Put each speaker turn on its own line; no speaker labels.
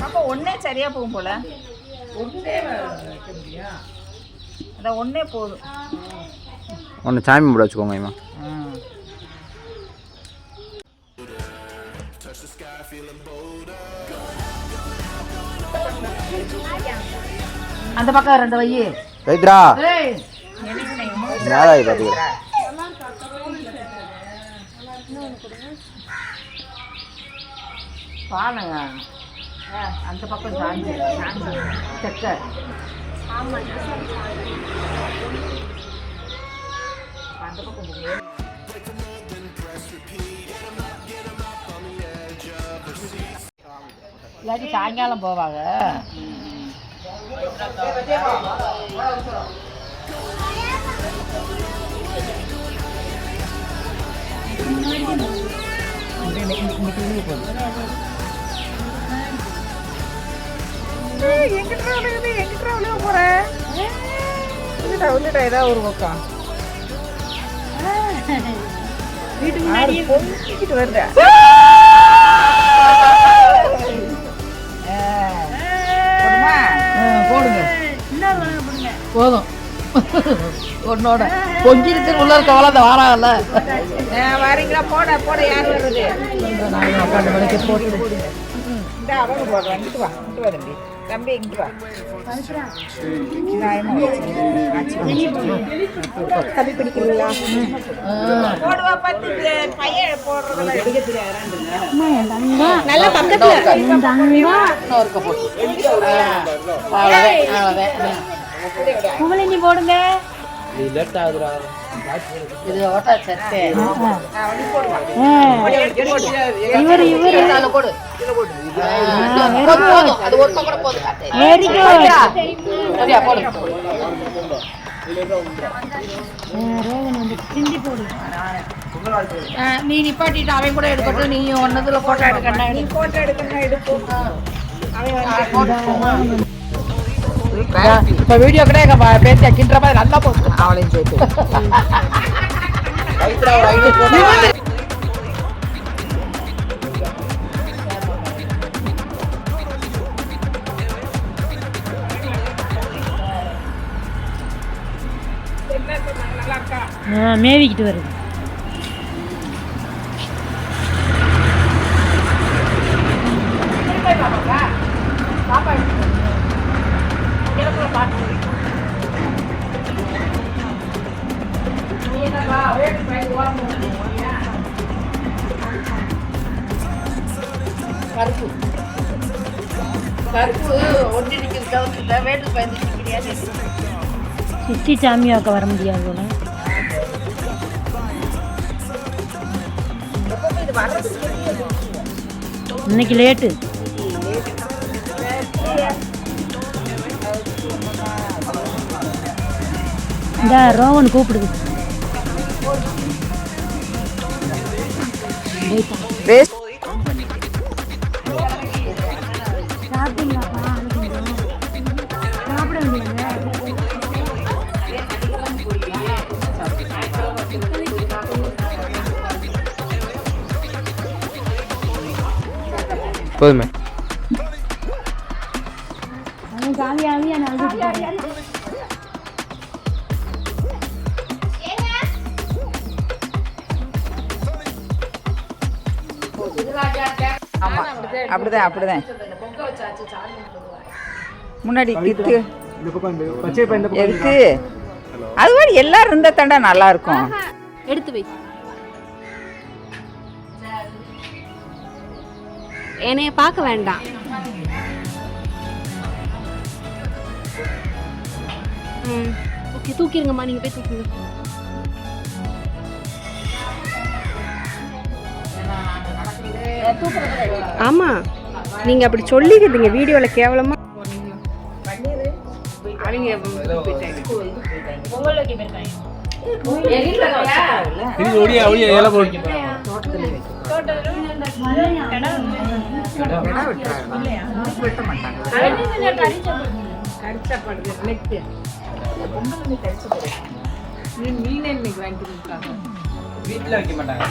அப்போ ஒன்றே சரியாக போகும் போல?
முடியும்
அதான் ஒன்றே போதும்.
ஒன்று சாமி போட வச்சுக்கோங்க இம்மா.
அந்த பக்கம் ரெண்டு வை
ரைத்ரா.
ஏய்
நேராகி பார்த்தீங்களா
பாருங்க அந்த பக்கம் சாஞ்சி செக்க அந்த பக்கம் போகுது. இல்லாட்டி சாயங்காலம் போவாங்க.
எங்கிட்ட விழுது எங்கிட்ட விழுக போகிறேன் விழுடா விழுடா ஏதாவது ஒரு பக்கம். வீட்டுக்கு முன்னாடி பொங்கிக்கிட்டு வருதா.
போடுங்க. போதும். உன்னோட பொங்கிருக்கு உள்ள இருக்க வளர்ந்த வாராங்கல்ல.
வரீங்களா? போட போட யார் வர்றது
நான் உட்காந்து மணிக்கு போட்டு
இந்த அவங்க இங்கிட்டு வா இங்கிட்டு வா தம்பி. தம்பி இங்கிட்டு வா. தம்பி பிடிக்கிறீங்களா? போடுவா பத்து பையன் போடுறதுல நல்லா பக்கத்துல
இன்னொருக்க அவ்வளோதான்
குமலினி போடுங்க
இது ஓட்டா சட்டை
இவர் இவர். வெரி
சரியா, போடு. ஆ, நீ நிப்பாட்டிட்டு அவன் கூட எடுக்கட்டும் நீ ஒன்னதுல போட்டோ எடுக்கணும்
நீ போட்டோ எடுக்கணும் எடுப்போம்
இப்ப வீடியோ கூட எங்க பா- பேசி கின்ற மாதிரி நல்லா போட்டு
அவளையும் சேர்த்து
மேவிக்கிட்டு வருது.
கருப்பு. கருப்பு ஒன்றி நிற்கிறது கவுத்து இல்லை வேட்டு பயந்து கிடையாது
சித்தி சாமியாக்க வர முடியாது போல. இன்னைக்கு லேட்டு. இந்த ரோவன் கூப்பிடுது.
வேஸ்ட்
போதுமே.
அப்படிதான் அப்படிதான். முன்னாடி கித்து. எதுக்கு? அது மாதிரி எல்லாரும் இருந்தா தாண்டா நல்லா இருக்கும்.
எடுத்து வை. என்னைய பார்க்க வேண்டாம். ம். ஓகே தூக்கிடுங்கம்மா நீங்கள் போய் தூக்கிங்க. ஆமாம் நீங்கள் அப்படி சொல்லிக்கிறீங்க
வீடியோவில் கேவலமாக அவங்க இது ஒடியா ஒடியா இலை போட்டு வீட்டுல வைக்க மாட்டாங்க